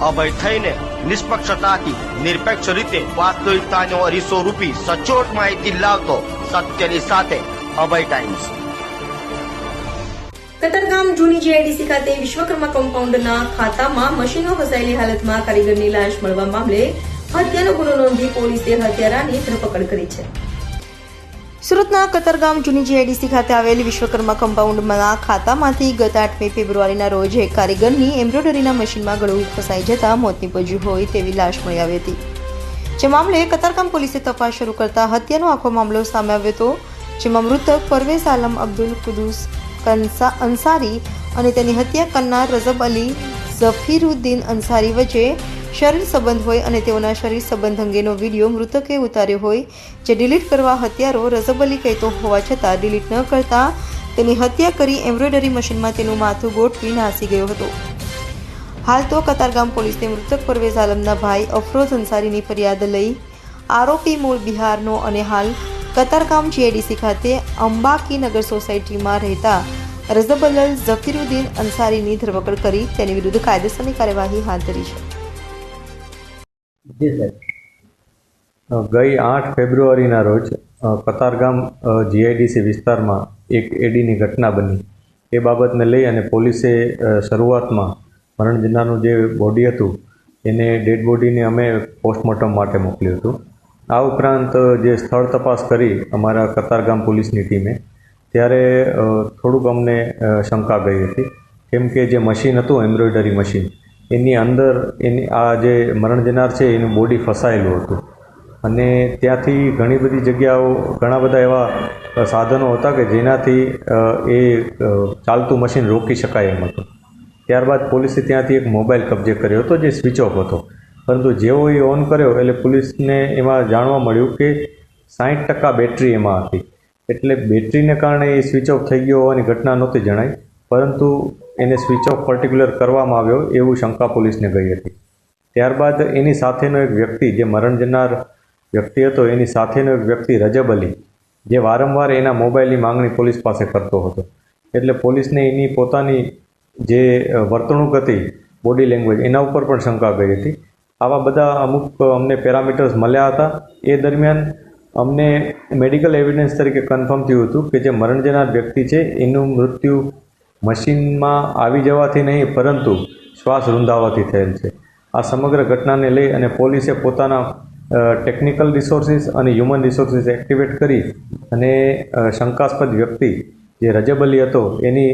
અભય થઈને નિષ્પક્ષતાથી, નિરપેક્ષ રીતે વાસ્તવિકતાનો અરીસો રૂપી સચોટ માહિતી લાવતો સત્યની સાથે અભય ટાઈમ્સ કતરગામ જૂની જીઆઈડીસી ખાતે વિશ્વકર્મા કમ્પાઉન્ડના ખાતામાં મશીનો ફસાયેલી હાલતમાં કારીગરની લાશ મળવા મામલે હત્યાનો ગુનો નોંધી પોલીસે હત્યારાની ધરપકડ કરી છે. સુરતના કતારગામ જૂની જીઆઈડીસી ખાતે આવેલ વિશ્વકર્મા કમ્પાઉન્ડના ખાતામાંથી ગત આઠમી ફેબ્રુઆરીના રોજ એક કારીગરની એમ્બ્રોઇડરીના મશીનમાં ગળું ફસાઈ જતા મોત નીપજ્યું હોય તેવી લાશ મળી આવી હતી. જે મામલે કતારગામ પોલીસે તપાસ શરૂ કરતા હત્યાનો આખો મામલો સામે આવ્યો હતો, જેમાં મૃતક પરવેઝ આલમ અબ્દુલ કુદુસ કંસા અંસારી અને તેની હત્યા કરનાર રઝબ અલી ઝફીરુદ્દીન અંસારી વચ્ચે શરીર સંબંધ હોય અને તેઓના શરીર સંબંધ અંગેનો વીડિયો મૃતકે ઉતાર્યો હોય, જે ડિલીટ કરવા હત્યારો રઝબ અલી કહેતો હોવા છતાં ડિલીટ ન કરતા, તેની હત્યા કરી એમ્બ્રોઇડરી મશીનમાં તેનું માથું ગોઠવી નાસી ગયો હતો. હાલ તો કતારગામ પોલીસે મૃતક પરવેઝ આલમના ભાઈ અફરોઝ અંસારીની ફરિયાદ લઈ આરોપી મૂળ બિહારનો અને હાલ કતારગામ જીઆઈડીસી ખાતે અંબાકી નગર સોસાયટીમાં રહેતા રઝબલલ ઝફીરુદ્દીન અંસારીની ધરપકડ કરી તેની વિરુદ્ધ કાયદેસરની કાર્યવાહી હાથ ધરી છે. સાહેબ. ગઈ આઠ ફેબ્રુઆરીના રોજ કતારગામ જીઆઈડીસી વિસ્તારમાં એક એડીની ઘટના બની. એ બાબતને લઈ અને પોલીસે શરૂઆતમાં મરણ જનારનું જે બોડી હતું, એને ડેડ બોડીને અમે પોસ્ટમોર્ટમ માટે મોકલ્યું હતું. આ ઉપરાંત જે સ્થળ તપાસ કરી અમારા કતારગામ પોલીસની ટીમે, ત્યારે થોડુંક અમને શંકા ગઈ હતી. કેમ કે જે મશીન હતું એમ્બ્રોઇડરી મશીન એની અંદર એની આ જે મરણ જનાર છે, એનું બોડી ફસાયેલું હતું. અને ત્યાંથી ઘણી બધી જગ્યાઓ, ઘણા બધા એવા સાધનો હતા કે જેનાથી એ ચાલતું મશીન રોકી શકાય એમ હતું. ત્યારબાદ પોલીસે ત્યાંથી એક મોબાઈલ કબજે કર્યો હતો, જે સ્વિચ ઓફ હતો. પરંતુ જેવો એ ઓન કર્યો, એટલે પોલીસને એમાં જાણવા મળ્યું કે સાઠ ટકા બેટરી એમાં હતી. એટલે બેટરીને કારણે એ સ્વિચ ઓફ થઈ ગયો હોવાની ઘટના નહોતી જણાઈ. પરંતુ એને સ્વિચ ઓફ પર્ટિક્યુલર કરવામાં આવ્યો એવું શંકા પોલીસને ગઈ હતી. ત્યારબાદ એની સાથેનો એક વ્યક્તિ જે મરણ જનાર વ્યક્તિ હતો, એની સાથેનો એક વ્યક્તિ રજબ અલી, જે વારંવાર એના મોબાઈલની માંગણી પોલીસ પાસે કરતો હતો. એટલે પોલીસને એની પોતાની જે વર્તણૂક હતી બોડી લેંગ્વેજ એના ઉપર પણ શંકા ગઈ હતી. આવા બધા અમુક અમને પેરામીટર્સ મળ્યા હતા. એ દરમિયાન અમને મેડિકલ એવિડન્સ તરીકે કન્ફર્મ થયું હતું કે જે મરણ જનાર વ્યક્તિ છે, એનું મૃત્યુ મશીનમાં આવી જવાથી નહીં, પરંતુ શ્વાસ રૂંધાવાથી થયેલ છે. આ સમગ્ર ઘટનાને લઈ અને પોલીસે પોતાના ટેકનિકલ રિસોર્સિસ અને હ્યુમન રિસોર્સિસ એક્ટિવેટ કરી અને શંકાસ્પદ વ્યક્તિ જે રજબ અલી હતો, એની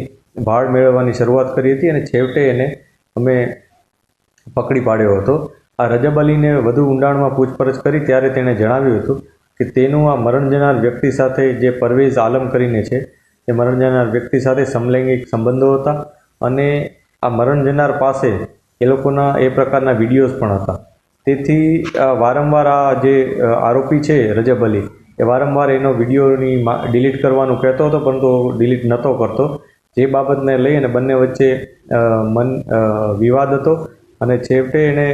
ભાળ મેળવવાની શરૂઆત કરી હતી અને છેવટે એને અમે પકડી પાડ્યો હતો. આ રજબ અલીને વધુ ઊંડાણમાં પૂછપરછ કરી ત્યારે તેણે જણાવ્યું હતું કે તેનું આ મરણ જનાર વ્યક્તિ સાથે જે પરવેઝ આલમ કરીને છે તે મરણ જનાર વ્યક્તિ સાથે સમલૈંગિક સંબંધો હતા અને આ મરણ જનાર પાસે એ લોકોના એ પ્રકારના વિડીયોઝ પણ હતા. તેથી વારંવાર આ જે આરોપી છે રજબ અલી, એ વારંવાર એનો વિડીયોની ડિલીટ કરવાનું કહેતો હતો, પરંતુ ડિલીટ નહોતો કરતો. જે બાબતને લઈ અને બંને વચ્ચે મન વિવાદ હતો અને છેવટે એણે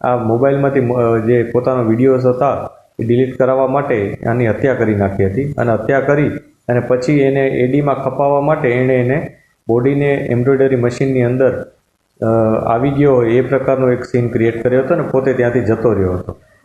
આ મોબાઈલમાંથી જે પોતાનો વિડીયોઝ હતા એ ડિલીટ કરાવવા માટે આની હત્યા કરી નાખી હતી અને હત્યા કરી અને પછી એને એડીમાં ખપાવવા માટે એણે એને બોડીને એમ્બ્રોઇડરી મશીનની અંદર આવી ગયો એ પ્રકારનો એક સીન ક્રિએટ કર્યો હતો અને પોતે ત્યાંથી જતો રહ્યો હતો.